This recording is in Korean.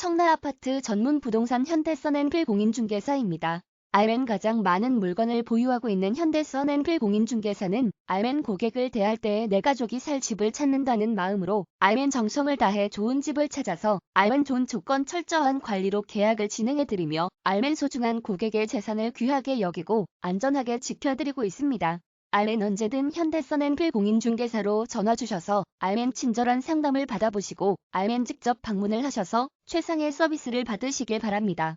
청라아파트 전문 부동산 현대선앤필 공인중개사입니다. 알맨 가장 많은 물건을 보유하고 있는 현대선앤필 공인중개사는 알맨 고객을 대할 때에 내 가족이 살 집을 찾는다는 마음으로 알맨 정성을 다해 좋은 집을 찾아서 알맨 좋은 조건 철저한 관리로 계약을 진행해드리며 알맨 소중한 고객의 재산을 귀하게 여기고 안전하게 지켜드리고 있습니다. 알맨 언제든 현대선앤필 공인중개사로 전화 주셔서 알맨 친절한 상담을 받아보시고 알맨 직접 방문을 하셔서 최상의 서비스를 받으시길 바랍니다.